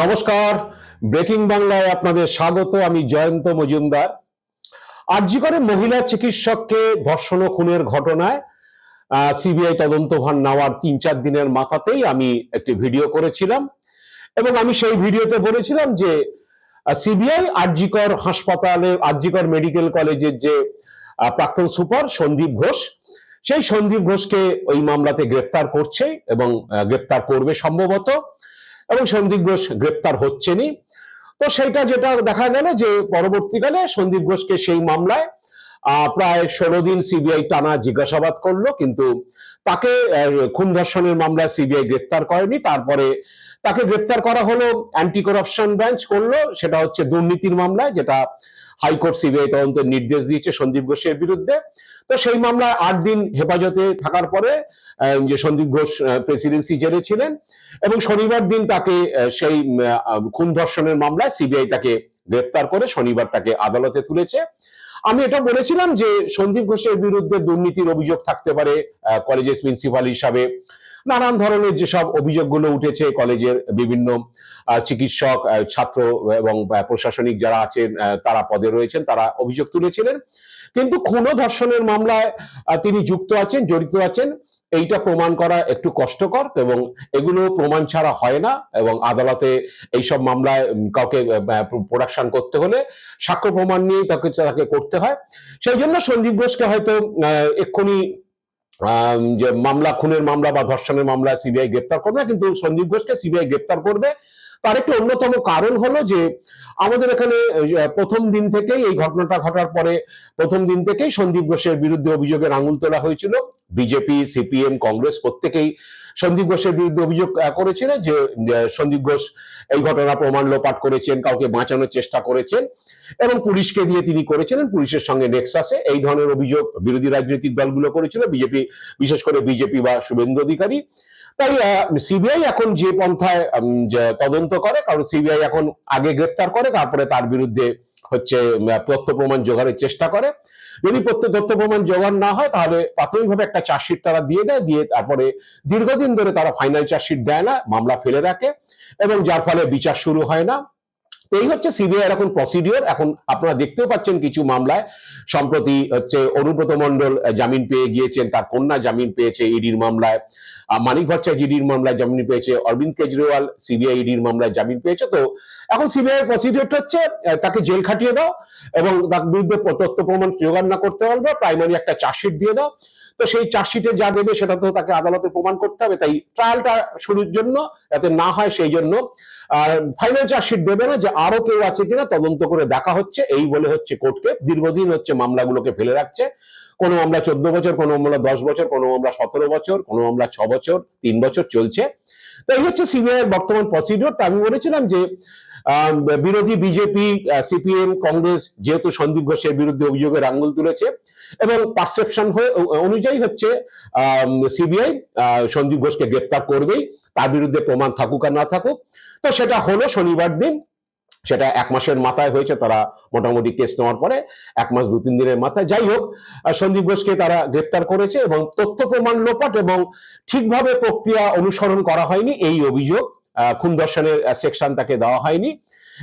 নমস্কার। ব্রেকিং বাংলায় আপনাদের স্বাগত, আমি জয়ন্ত মজুমদার। আরজি করে মহিলা চিকিৎসককে ধর্ষণ খুনের ঘটনায় সিবিআই তদন্তভার নেওয়ার তিন চার দিনের মাথাতেই আমি একটি ভিডিও করেছিলাম। এবং আমি সেই ভিডিওতে বলেছিলাম যে সিবিআই আরজিকর হাসপাতালের আরজিকর মেডিকেল কলেজের যে প্রাক্তন সুপার সন্দীপ ঘোষ, সেই সন্দীপ ঘোষকে ওই মামলাতে গ্রেপ্তার করছে এবং গ্রেপ্তার করবে সম্ভবত। এবং সন্দীপ ঘোষ গ্রেপ্তার হচ্ছেনই। তো সেটা যেটা দেখা গেল যে পরবর্তীকালে সন্দীপ ঘোষকে সেই মামলায় প্রায় ষোলো দিন সিবিআই টানা জিজ্ঞাসাবাদ করল, কিন্তু তাকে খুন ধর্ষণের মামলায় সিবিআই গ্রেফতার করেনি। তারপরে তাকে গ্রেপ্তার করা হলো অ্যান্টি করাপশন ব্রাঞ্চ করল, সেটা হচ্ছে দুর্নীতির মামলায়, যেটা হাইকোর্ট, সিবিআই তদন্তের নির্দেশ দিয়েছে সন্দীপ ঘোষের বিরুদ্ধে। তো সেই মামলায় আট দিন হেফাজতে থাকার পরে যে সন্দীপ ঘোষ প্রেসিডেন্সি জেলে ছিলেন এবং শনিবার দিন তাকে সেই খুন ধর্ষণের মামলায় সিবিআই তাকে গ্রেপ্তার করে, শনিবার তাকে আদালতে তুলেছে। আমি এটা বলেছিলাম যে সন্দীপ ঘোষের বিরুদ্ধে দুর্নীতির অভিযোগ থাকতে পারে কলেজের প্রিন্সিপাল হিসাবে। নানান ধরনের যেসব অভিযোগগুলো উঠেছে, কলেজের বিভিন্ন চিকিৎসক ছাত্র এবং প্রশাসনিক যারা আছেন তারা পদে রয়েছেন, তারা অভিযোগ তুলেছিলেন। কিন্তু খুন ধর্ষণের মামলায় তিনি যুক্ত আছেন, জড়িত আছেন। এইটা প্রমাণ করা একটু কষ্টকর এবং এগুলো প্রমাণ ছাড়া হয় না এবং আদালতে এইসব মামলায় কাউকে প্রোডাকশন করতে হলে সাক্ষ্য প্রমাণ নিয়েই তাকে তাকে করতে হয়। সেই জন্য সন্দীপ ঘোষকে হয়তো এক্ষুনি যে মামলা, খুনের মামলা বা ধর্ষণের মামলা, সিবিআই গ্রেপ্তার করবে না কিন্তু সন্দীপ ঘোষকে সিবিআই গ্রেপ্তার করবে। তার একটি অন্যতম কারণ হলো যে আমাদের এখানে প্রথম দিন থেকেই এই ঘটনাটা ঘটার পরে প্রথম দিন থেকেই সন্দীপ ঘোষের বিরুদ্ধে অভিযোগের আঙুল তোলা হয়েছিল। বিজেপি সিপিএম কংগ্রেস প্রত্যেকেই সন্দীপ ঘোষের বিরুদ্ধে অভিযোগ আহ, করেছিল যে সন্দীপ ঘোষ এই ঘটনা প্রমাণ লোপাট করেছেন কাউকে বাঁচানোর চেষ্টা করেছেন এবং পুলিশকে দিয়ে তিনি করেছিলেন। পুলিশের সঙ্গে নেক্সাসে এই ধরনের অভিযোগ বিরোধী রাজনৈতিক দলগুলো করেছিল। বিজেপি বিশেষ করে বিজেপি বা শুভেন্দু অধিকারী। তাই সিবিআই এখন যে পন্থায় তদন্ত করে, কারণ সিবিআই এখন আগে গ্রেপ্তার করে, তারপরে তার বিরুদ্ধে হচ্ছে তথ্য প্রমাণ জোগাড়ের চেষ্টা করে। যদি প্রত্যেক তথ্য প্রমাণ জোগাড় না হয়, তাহলে প্রাথমিকভাবে একটা চার্জশিট তারা দিয়ে দেয়, দিয়ে তারপরে দীর্ঘদিন ধরে তারা ফাইনাল চার্জশিট দেয় না, মামলা ফেলে রাখে, এবং যার ফলে বিচার শুরু হয় না। তো এই হচ্ছে সিবিআই এখন প্রসিডিওর এখন আপনারা দেখতেও পাচ্ছেন কিছু মামলায়। সম্প্রতি হচ্ছে অনুব্রত মণ্ডল আহ, জামিন পেয়ে গিয়েছেন তার কন্যা জামিন পেয়েছে ইডির মামলায়। মানিক ভট্টাচার্য ইডির মামলায় জামিন পেয়েছে অরবিন্দ কেজরিওয়াল সিবিআই ইডির মামলায় জামিন পেয়েছে। তো এখন সিবিআই প্রসিডিওরটা হচ্ছে তাকে জেল খাটিয়ে দাও এবং তার বিরুদ্ধে তথ্য প্রমাণ জোগাড় না করতে পারবে প্রাইমারি একটা চার্জশিট দিয়ে দাও। তো সেই চার্জশিটে যা দেবে সেটা তো তাকে আদালতে প্রমাণ করতে হবে তাই ট্রায়ালটা শুরুর জন্য যাতে না হয় সেই জন্য। ফাইনাল চার্জশিট দেবে না যে আরও কেউ আছে কিনা তদন্ত করে দেখা হচ্ছে। এই বলে হচ্ছে কোর্টকে দীর্ঘদিন হচ্ছে মামলাগুলোকে ফেলে রাখছে। কোনো মামলা চোদ্দ বছর, কোনো মামলা দশ বছর, কোনো মামলা সতেরো বছর, কোনো মামলা ছ বছর, তিন বছর চলছে। তো এই হচ্ছে সিবিআই বর্তমান প্রসিডিওর তা আমি বলেছিলাম যে বিরোধী বিজেপি সিপিএম কংগ্রেস যেহেতু সন্দীপ ঘোষের বিরুদ্ধে অভিযোগের আঙ্গুল তুলেছে এবং পারসেপশন অনুযায়ী হচ্ছে সিবিআই সন্দীপ ঘোষকে গ্রেপ্তার করবেই। তার বিরুদ্ধে প্রমাণ থাকুক আর না থাকুক। তো সেটা হলো শনিবার দিন। সেটা এক মাসের মাথায় হয়েছে, তারা মোটামুটি কেস নেওয়ার পরে এক মাস দু তিন দিনের মাথায়। যাই হোক সন্দীপ ঘোষকে তারা গ্রেপ্তার করেছে এবং তথ্য প্রমাণ লোপাট এবং ঠিকভাবে প্রক্রিয়া অনুসরণ করা হয়নি, এই অভিযোগ। খুন দর্শনের সেকশন তাকে দেওয়া হয়নি।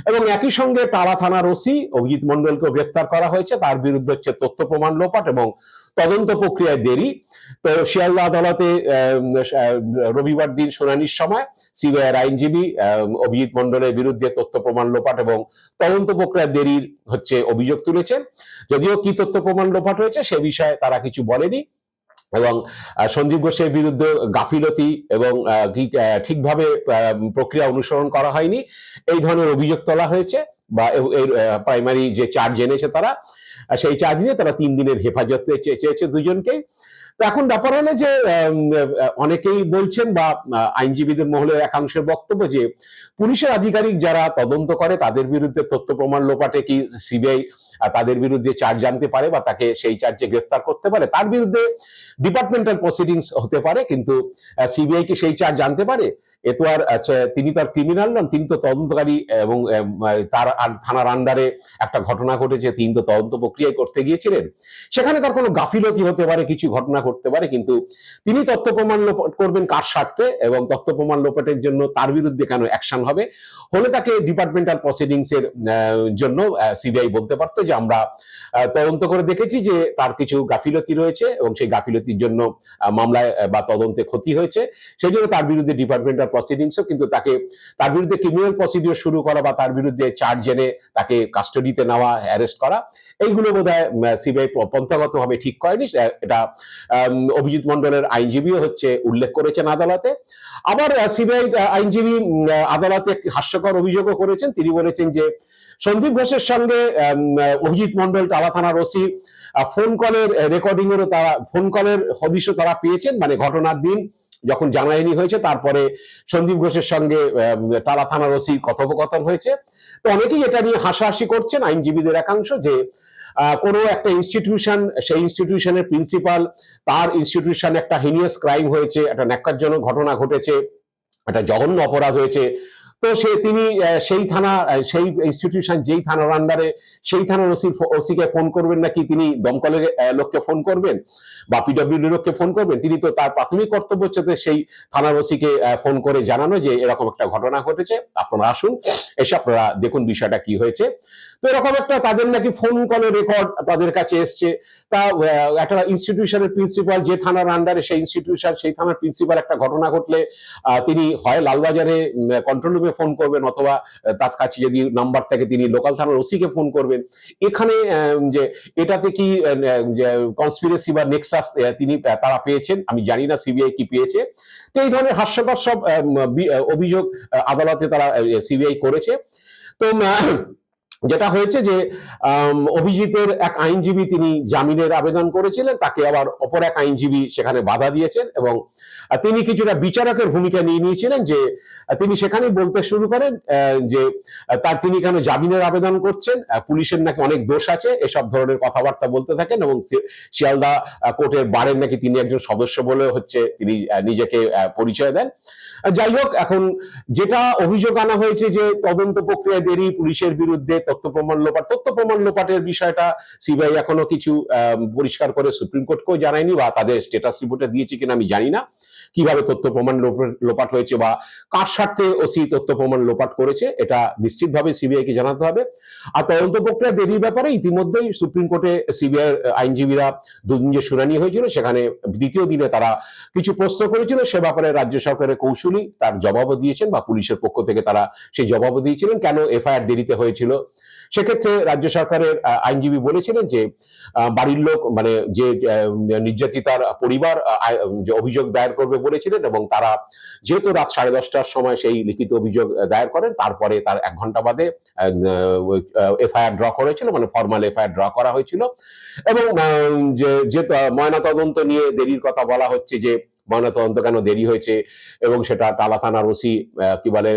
এবং একই সঙ্গে টালা থানার ওসি অভিজিৎ মন্ডলকে গ্রেপ্তার করা হয়েছে। তার বিরুদ্ধে হচ্ছে তথ্য প্রমাণ লোপাট এবং তদন্ত প্রক্রিয়ায় দেরি। তো শিয়ালদা আদালতে রবিবার দিন শুনানির সময় সিবিআইয়ের আইনজীবী অভিজিৎ মন্ডলের বিরুদ্ধে তথ্য প্রমাণ লোপাট এবং তদন্ত প্রক্রিয়া দেরির হচ্ছে অভিযোগ তুলেছেন। যদিও কি তথ্য প্রমাণ লোপাট হয়েছে সে বিষয়ে তারা কিছু বলেনি। এবং সন্দীপ ঘোষের বিরুদ্ধে গাফিলতি এবং ঠিকভাবে প্রক্রিয়া অনুসরণ করা হয়নি। এই ধরনের অভিযোগ তোলা হয়েছে বা প্রাইমারি যে চার্জ এনেছে তারা সেই চার্জ নিয়ে তারা তিন দিনের হেফাজতে চেয়েছে দুজনকেই। তো এখন ব্যাপার হলো যে অনেকেই বলছেন বা আইনজীবীদের মহলের একাংশের বক্তব্য যে, পুলিশের আধিকারিক যারা তদন্ত করে তাদের বিরুদ্ধে তথ্য প্রমাণ লোপাটে কি সিবিআই তাদের বিরুদ্ধে চার্জ জানতে পারে বা তাকে সেই চার্জে গ্রেফতার করতে পারে। তার বিরুদ্ধে ডিপার্টমেন্টাল প্রসিডিংস হতে পারে, কিন্তু সিবিআই কি সেই চার্জ জানতে পারে। এ তো আর আচ্ছা, তিনি তো আর ক্রিমিনাল নন তিনি তো তদন্তকারী এবং তার থানার আন্ডারে একটা ঘটনা ঘটেছে তিনি তো তদন্ত প্রক্রিয়ায় করতে গিয়েছিলেন। সেখানে তার কোনো গাফিলতি হতে পারে কিছু ঘটনা ঘটতে পারে কিন্তু তিনি তথ্য প্রমাণ লোপাট করবেন কার স্বার্থে এবং তথ্য প্রমাণ লোপাটের জন্য তার বিরুদ্ধে কেন অ্যাকশন হবে? হলে তাকে ডিপার্টমেন্টাল প্রসিডিংস এর আহ, জন্য সিবিআই বলতে পারতো যে আমরা তদন্ত করে দেখেছি যে তার কিছু গাফিলতি রয়েছে এবং সেই গাফিলতির জন্য মামলায় বা তদন্তে ক্ষতি হয়েছে। সেই জন্য তার বিরুদ্ধে ডিপার্টমেন্টাল প্রসিডিংসও কিন্তু তাকে, তার বিরুদ্ধে ক্রিমিনাল প্রসিডিওর শুরু করা বা তার বিরুদ্ধে চার্জ এনে তাকে কাস্টাডিতে নেওয়া অ্যারেস্ট করা, এইগুলো বোধ হয় সিবিআই পন্থাগতভাবে ঠিক করেনি। এটা অভিজিৎ মন্ডলের আইনজীবীও হচ্ছে উল্লেখ করেছেন আদালতে। আবার সিবিআই আইনজীবী আদালতে হাস্যকর অভিযোগও করেছেন। তিনি বলেছেন যে, সন্দীপ ঘোষের সঙ্গে অভিজিৎ মন্ডল টালা থানার ওসি ফোন কলের রেকর্ডিং এরও তারা, ফোন কলের হদিশও তারা পেয়েছেন। মানে ঘটনার দিন যখন জানাজানি হয়েছে, তারপরে সন্দীপ ঘোষের সঙ্গে তারা থানার ওসি কথোপকথন হয়েছে। তো অনেকেই এটা নিয়ে হাসাহাসি করছেন আইনজীবীদের একাংশ যে কোনো একটা ইনস্টিটিউশন সেই ইনস্টিটিউশনের প্রিন্সিপাল তার ইনস্টিটিউশন একটা হিনিয়াস ক্রাইম হয়েছে, একটা ন্যাক্কারজনক ঘটনা ঘটেছে, একটা জঘন্য অপরাধ হয়েছে। তো সে তিনি সেই থানা সেই ইনস্টিটিউশন যেই থানার আন্ডারে সেই থানার ওসি ওসিকে ফোন করবেন নাকি তিনি দমকলের লোককে ফোন করবেন? বা পিডব্লিউডি লোককে ফোন করবেন? তিনি তো তার প্রাথমিক কর্তব্য হচ্ছে সেই থানার ওসিকে ফোন করে জানানো যে এরকম একটা ঘটনা ঘটেছে। আপনারা আসুন, এসে আপনারা দেখুন বিষয়টা কি হয়েছে। তো এরকম একটা তাদের নাকি ফোন কলের রেকর্ড তাদের কাছে এসছে। তা একটা ইনস্টিটিউশনের প্রিন্সিপাল যে থানার আন্ডারে সেই ইনস্টিটিউশন সেই থানার প্রিন্সিপাল একটা ঘটনা ঘটলে তিনি হয় লালবাজারে কন্ট্রোল রুমে ফোন করবেন অথবা তার কাছে যদি নাম্বার থাকে তিনি লোকাল থানার ওসিকে ফোন করবেন। এখানে যে এটাতে কি কনস্পিরেসি বা নেক্সাস তিনি তারা পেয়েছেন? আমি জানি না সিবিআই কি পেয়েছে। তো এই ধরনের হাস্যকর সব অভিযোগ আদালতে তারা সিবিআই করেছে। তো যেটা হয়েছে যে অভিজিতের এক আইনজীবী তিনি জামিনের আবেদন করেছিলেন, তাকে আবার অপর এক আইনজীবী সেখানে বাধা দিয়েছেন এবং তিনি কিছুটা বিচারকের ভূমিকা নিয়ে নিয়েছিলেন যে তিনি সেখানে বলতে শুরু করেন যে তার তিনি কেন জামিনের আবেদন করছেন পুলিশের নাকি অনেক দোষ আছে, এসব ধরনের কথাবার্তা বলতে থাকেন এবং শিয়ালদা কোর্টের বারের নাকি তিনি একজন সদস্য বলে হচ্ছে তিনি নিজেকে পরিচয় দেন। যাই হোক, এখন যেটা অভিযোগ আনা হয়েছে যে, তদন্ত প্রক্রিয়া দেরি, পুলিশের বিরুদ্ধে তথ্য প্রমাণ লোপাট তথ্য প্রমাণ লোপাটের বিষয়টা সিবিআই এখনও কিছু পরিষ্কার করে সুপ্রিম কোর্টকেও জানায়নি বা তাদের স্টেটাস রিপোর্টে দিয়েছে কিনা আমি জানি না। কীভাবে তথ্য প্রমাণ লোপাট হয়েছে বা কার স্বার্থে ওসি তথ্য প্রমাণ লোপাট করেছে, এটা নিশ্চিতভাবে সিবিআই কে জানাতে হবে। আর তদন্ত প্রক্রিয়া দেরির ব্যাপারে ইতিমধ্যেই সুপ্রিম কোর্টে সিবিআই আইনজীবীরা দুদিন যে শুনানি হয়েছিল, সেখানে দ্বিতীয় দিনে তারা কিছু প্রশ্ন করেছিল, সে ব্যাপারে রাজ্য সরকারের কৌশলী তার জবাবও দিয়েছেন বা পুলিশের পক্ষ থেকে তারা সেই জবাবও দিয়েছিলেন, কেন এফআইআর দেরিতে হয়েছিল সেক্ষেত্রে রাজ্য সরকারের আইনজীবী বলেছিলেন যে বাড়ির লোক মানে যে নির্যাতিতার পরিবার অভিযোগ দায়ের করবে বলেছিলেন এবং তারা যেহেতু রাত সাড়ে দশটার সময় সেই লিখিত অভিযোগ দায়ের করেন, তারপরে তার এক ঘণ্টা বাদে এফআইআর ড্র করা হয়েছিল মানে ফর্মাল এফআইআর ড্র করা হয়েছিল। এবং যে যে ময়না তদন্ত নিয়ে দেরির কথা বলা হচ্ছে যে, ময়নাতদন্ত কেন দেরি হয়েছে এবং সেটা টালা থানার ওসি কি বলে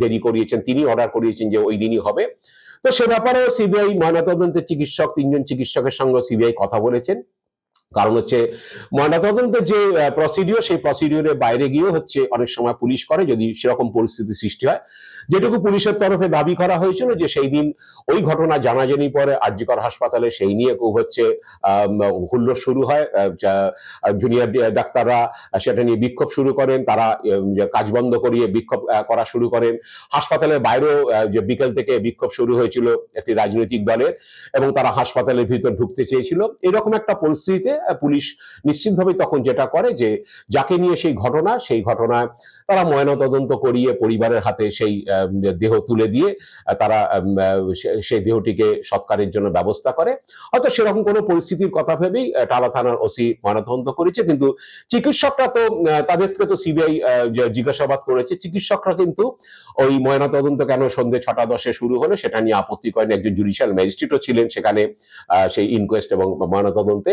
দেরি করিয়েছেন, তিনি অর্ডার করিয়েছেন যে ওই দিনই হবে। তো সে ব্যাপারেও সিবিআই ময়নাতদন্তের চিকিৎসক, তিনজন চিকিৎসকের সঙ্গে সিবিআই কথা বলেছেন। কারণ হচ্ছে ময়নাতদন্তের যে প্রসিডিওর সেই প্রসিডিওরের বাইরে গিয়ে হচ্ছে অনেক সময় পুলিশ করে যদি সেরকম পরিস্থিতি সৃষ্টি হয়। যেটুকু পুলিশের তরফে দাবি করা হয়েছিল যে সেই দিন ওই ঘটনা জানাজানি পরে আরজিকর হাসপাতালে সেই নিয়ে হচ্ছে আম, হুল্লোড় শুরু হয়। জুনিয়র ডাক্তাররা সেটা নিয়ে বিক্ষোভ শুরু করেন তারা কাজ বন্ধ করিয়ে বিক্ষোভ করা শুরু করেন। হাসপাতালের বাইরেও যে বিকেল থেকে বিক্ষোভ শুরু হয়েছিল একটি রাজনৈতিক দলের এবং তারা হাসপাতালের ভিতর ঢুকতে চেয়েছিল। এরকম একটা পরিস্থিতিতে পুলিশ নিশ্চিতভাবে তখন যেটা করে যে যাকে নিয়ে সেই ঘটনা সেই ঘটনায় তারা ময়নাতদন্ত করিয়ে পরিবারের হাতে সেই দেহ তুলে দিয়ে তারা সেই দেহটিকে সৎকারের জন্য ব্যবস্থা করে। হয়তো সেরকম কোনো পরিস্থিতির কথা ভেবেই টালা থানার ওসি ময়নাতদন্ত করেছে, কিন্তু চিকিৎসকরা তো তাদেরকে তো সিবিআই জিজ্ঞাসাবাদ করেছে, চিকিৎসকরা কিন্তু ওই ময়নাতদন্ত কেন সন্ধ্যে ছটা দশে শুরু হলো, সেটা নিয়ে আপত্তি করেন একজন জুডিশিয়াল ম্যাজিস্ট্রেটও ছিলেন সেখানে সেই ইনকোয়েস্ট এবং ময়নাতদন্তে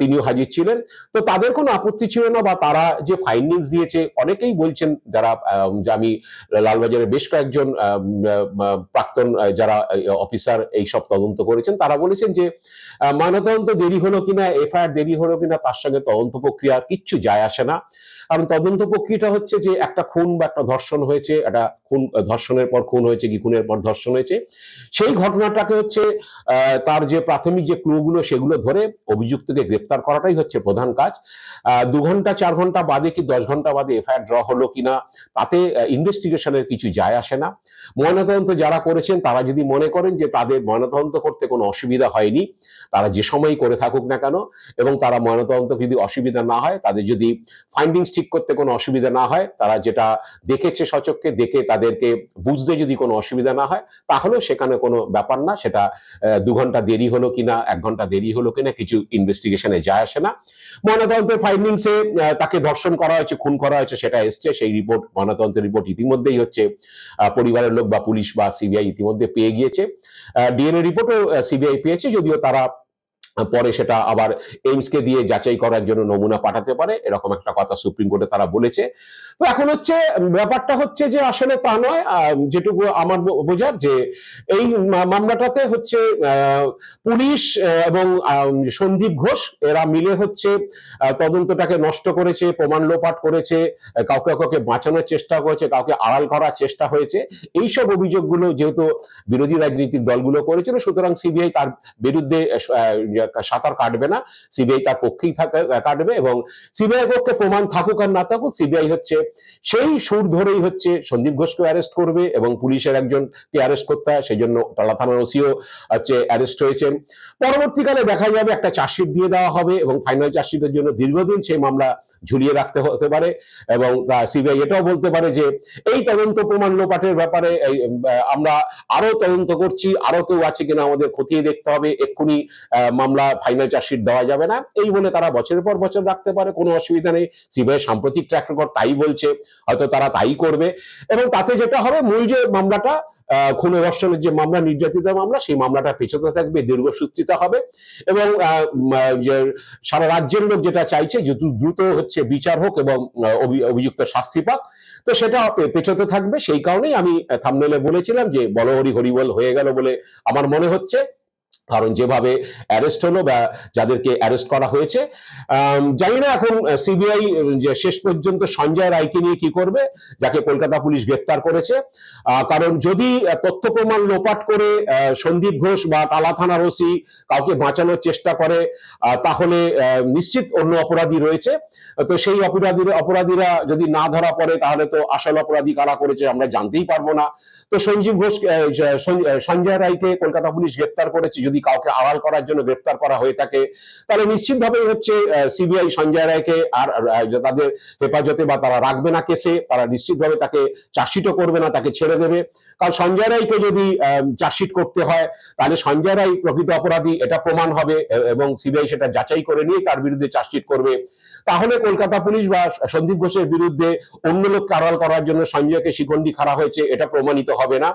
তিনিও হাজির ছিলেন। তো তাদের কোনো আপত্তি ছিল না, বা তারা যে ফাইন্ডিংস দিয়েছে, অনেকেই বলছেন, যারা আমি লালবাজারে বেশ কয়েকজন প্রাক্তন যারা অফিসার এই সব তদন্ত করেছেন, তারা বলেছেন যে ময়নাতদন্ত দেরি হলো কিনা, এফআইআর দেরি হলো কিনা, তার সঙ্গে তদন্ত প্রক্রিয়া কিচ্ছু যায় আসে না। কারণ তদন্ত প্রক্রিয়াটা হচ্ছে যে একটা খুন বা একটা ধর্ষণ হয়েছে, একটা খুন, ধর্ষণের পর খুন হয়েছে কি খুনের পর ধর্ষণ হয়েছে, সেই ঘটনাটাকে হচ্ছে তার যে প্রাথমিক যে ক্লুগুলো সেগুলো ধরে অভিযুক্তকে গ্রেপ্তার করাটাই হচ্ছে প্রধান কাজ। দু ঘণ্টা, চার ঘণ্টা বাদে কি দশ ঘণ্টা বাদে এফআইআর ড্র হলো কিনা তাতে ইনভেস্টিগেশনের কিছু যায় আসে না। ময়নাতদন্ত যারা করেছেন, তারা যদি মনে করেন যে তাদের ময়নাতদন্ত করতে কোনো অসুবিধা হয়নি, তারা যে সময়ই করে থাকুক না কেন, এবং তারা ময়নাতদন্ত যদি অসুবিধা না হয়, তাদের যদি ফাইন্ডিংস ঠিক করতে কোনো অসুবিধা না হয়, তারা যেটা দেখেছে সচককে দেখে তাদেরকে বুঝতে যদি কোনো অসুবিধা না হয়, তাহলেও সেখানে কোনো ব্যাপার না, সেটা দু ঘণ্টা দেরি হলো কিনা, এক ঘণ্টা দেরি হলো কিনা, কিছু ইনভেস্টিগেশনে যায় আসে না। ময়নাতদন্তের ফাইন্ডিংসে তাকে ধর্ষণ করা হয়েছে, খুন করা হয়েছে, সেটা এসছে, সেই রিপোর্ট ময়নাতদন্তের রিপোর্ট ইতিমধ্যেই হচ্ছে পরিবারের লোক বা পুলিশ বা সিবিআই ইতিমধ্যে পেয়ে গিয়েছে। ডিএনএ রিপোর্টও সিবিআই পেয়েছে, যদিও তারা পরে সেটা আবার এইমসকে দিয়ে যাচাই করার জন্য নমুনা পাঠাতে পারে, এরকম একটা কথা সুপ্রিম কোর্টে তারা বলেছে। তো এখন হচ্ছে, ব্যাপারটা হচ্ছে যে আসলে তা নয় যেটুকু আমার বোঝার যে এই মামলাটাতে হচ্ছে পুলিশ এবং সন্দীপ ঘোষ, এরা মিলে হচ্ছে তদন্তটাকে নষ্ট করেছে, প্রমাণ লোপাট করেছে, কাউকে কাউকে বাঁচানোর চেষ্টা করেছে, কাউকে আড়াল করার চেষ্টা হয়েছে। এইসব অভিযোগগুলো যেহেতু বিরোধী রাজনৈতিক দলগুলো করেছিল, সুতরাং সিবিআই তার বিরুদ্ধে সাঁতার কাটবে না সিবিআই তার পক্ষেই কাটবে এবং সিবিআই পক্ষে প্রমাণ থাকুক আর না থাকুক সিবিআই হচ্ছে সেই সুর ধরেই হচ্ছে সন্দীপ ঘোষকে অ্যারেস্ট করবে এবং পুলিশের একজনকে অ্যারেস্ট করতে হয় সেই জন্য টালা থানার ওসিও হচ্ছে অ্যারেস্ট হয়েছেন পরবর্তীকালে দেখা যাবে একটা চার্জশিট দিয়ে দেওয়া হবে এবং ফাইনাল চার্জশিটের জন্য দীর্ঘদিন সেই মামলা ঝুলিয়ে রাখতে হতে পারে এবং সিবিআই এটাও বলতে পারে যে এই তদন্ত প্রমাণ লোপাটের ব্যাপারে আমরা আরও তদন্ত করছি আরও কেউ আছে কিনা আমাদের খতিয়ে দেখতে হবে এক্ষুনি আহ, মামলা ফাইনাল চার্জশিট দেওয়া যাবে না। এই বলে তারা বছরের পর বছর রাখতে পারে, কোনো অসুবিধা নেই। সিবিআই সাম্প্রতিক ট্র্যাক রেকর্ড তাই বলছে, হয়তো তারা তাই করবে। এবং তাতে যেটা হবে, মূল যে মামলাটা খুনে ধর্ষণের যে মামলা, নির্যাতিত মামলা, সেই মামলাটা পেছোতে থাকবে দীর্ঘসূত্রিতা হবে। এবং সারা রাজ্যের লোক যেটা চাইছে যে দ্রু- দ্রুত হচ্ছে বিচার হোক এবং অভিযুক্ত শাস্তি পাক। তো সেটা পেছোতে থাকবে। সেই কারণেই আমি থামনেলে বলেছিলাম যে বলহরি হরিবল হয়ে গেল বলে আমার মনে হচ্ছে। কারণ যেভাবে অ্যারেস্ট হলো বা যাদেরকে অ্যারেস্ট করা হয়েছে। জানি না এখন সিবিআই শেষ পর্যন্ত সঞ্জয় রায়কে নিয়ে কি করবে, যাকে কলকাতা পুলিশ গ্রেপ্তার করেছে। কারণ যদি তথ্য প্রমাণ লোপাট করে সন্দীপ ঘোষ বা টালা থানার ওসি কাউকে বাঁচানোর চেষ্টা করে তাহলে নিশ্চিত অন্য অপরাধী রয়েছে। তো সেই অপরাধী অপরাধীরা যদি না ধরা পড়ে, তাহলে তো আসল অপরাধী কারা করেছে আমরা জানতেই পারব না। তো সঞ্জীব ঘোষ সঞ্জয় রায়কে কলকাতা পুলিশ গ্রেপ্তার করেছে যদি কাউকে আড়াল করার জন্য গ্রেপ্তার করা হয়ে থাকে, তাহলে নিশ্চিতভাবে হচ্ছে সিবিআই সঞ্জয় রায়কে আর তাদের হেফাজতে বা তারা রাখবে না কেসে, তারা নিশ্চিতভাবে তাকে চার্জশিটও করবে না, তাকে ছেড়ে দেবে। কারণ সঞ্জয় রায়কে যদি চার্জশিট করতে হয়, তাহলে সঞ্জয় রায় প্রকৃত অপরাধী, এটা প্রমাণ হবে এবং সিবিআই সেটা যাচাই করে নিয়ে তার বিরুদ্ধে চার্জশিট করবে। তাহলে কলকাতা পুলিশ বা সন্দীপ ঘোষের বিরুদ্ধে অন্য লোককে আড়াল করার জন্য সঞ্জয়কে শিকন্ডি খাড়া হয়েছে, এটা প্রমাণিত হবে না।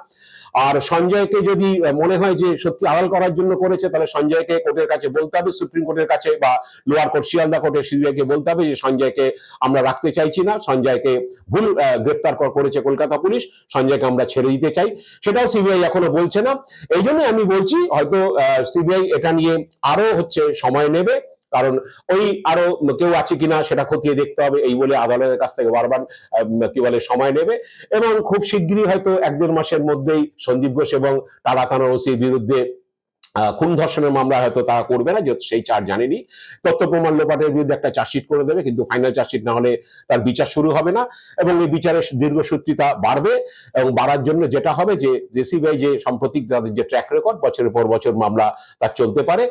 আর সঞ্জয়কে যদি মনে হয় যে সত্যি আড়াল করার জন্য করেছে, তাহলে সঞ্জয়কে কোর্টের কাছে বলতে হবে, সুপ্রিম কোর্টের কাছে বা লোয়ার কোর্ট, শিয়ালদা কোর্টের সিবিআইকে বলতে হবে যে সঞ্জয়কে আমরা রাখতে চাইছি না, সঞ্জয়কে ভুল গ্রেপ্তার কর- করেছে কলকাতা পুলিশ, সঞ্জয়কে আমরা ছেড়ে দিতে চাই। সেটাও সিবিআই এখনও বলছে না। এই জন্য আমি বলছি, হয়তো সিবিআই এটা নিয়ে আরও হচ্ছে সময় নেবে। কারণ ওই আরও কেউ আছে কিনা সেটা খতিয়ে দেখতে হবে, এই বলে আদালতের কাছ থেকে বারবার কি বলে, সময় নেবে। এবং খুব শিগগিরই হয়তো এক দেড় মাসের মধ্যেই সন্দীপ ঘোষ এবং টালা থানার ওসির বিরুদ্ধে খুন ধর্ষণের মামলা হয়তো তারা করবে না, যেহেতু সেই চার্জ জানেনি। তথ্য প্রমাণ লোপাটের বিরুদ্ধে একটা চার্জশিট করে দেবে, কিন্তু ফাইনাল চার্জশিট না হলে তার বিচার শুরু হবে না। এবং এই বিচারের দীর্ঘসূত্রিতা বাড়বে এবং বাড়ার জন্য যেটা হবে যে যে সিবিআই যে সাম্প্রতিক তাদের যে ট্র্যাক রেকর্ড বছরের পর বছর মামলা তার চলতে পারে।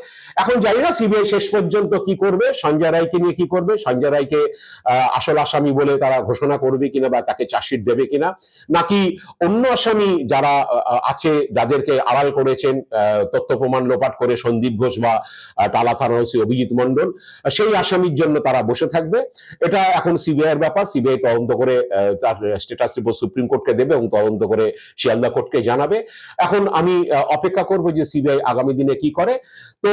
এখন জানি না সিবিআই শেষ পর্যন্ত কি করবে, সঞ্জয় রায়কে নিয়ে কি করবে, সঞ্জয় রায়কে আসল আসামি বলে তারা ঘোষণা করবে কিনা বা তাকে চার্জশিট দেবে কিনা, নাকি অন্য আসামি যারা আছে, যাদেরকে আড়াল করেছেন তথ্য প্রমাণ প্রমাণ লোপাট করে সন্দীপ ঘোষ বা টালা থানার ওসি অভিজিৎ মন্ডল সেই আসামির জন্য তারা বসে থাকবে। এটা এখন সিবিআই এর ব্যাপার। সিবিআই তদন্ত করে তার স্ট্যাটাস রিপোর্ট সুপ্রিম কোর্টকে দেবে এবং তদন্ত করে শিয়ালদা কোর্টকে জানাবে। এখন আমি অপেক্ষা করব যে সিবিআই আগামী দিনে কি করে। তো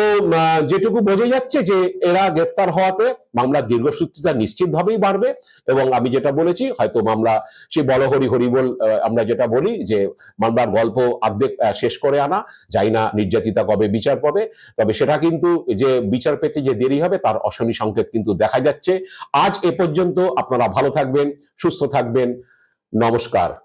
যেটুকু বোঝা যাচ্ছে যে এরা গ্রেপ্তার হওয়াতে মামলার দীর্ঘসূত্রিতা নিশ্চিতভাবেই বাড়বে এবং আমি যেটা বলেছি হয়তো মামলা সে বড় হরি হরি বল আমরা যেটা বলি যে মামলার গল্প অর্ধেক আহ, শেষ করে আনা যাই না নির্যাতিতা কবে বিচার পাবে, তবে সেটা কিন্তু যে বিচার পেতে যে দেরি হবে তার অশনি সংকেত কিন্তু দেখা যাচ্ছে। আজ এ পর্যন্ত আপনারা ভালো থাকবেন, সুস্থ থাকবেন। নমস্কার।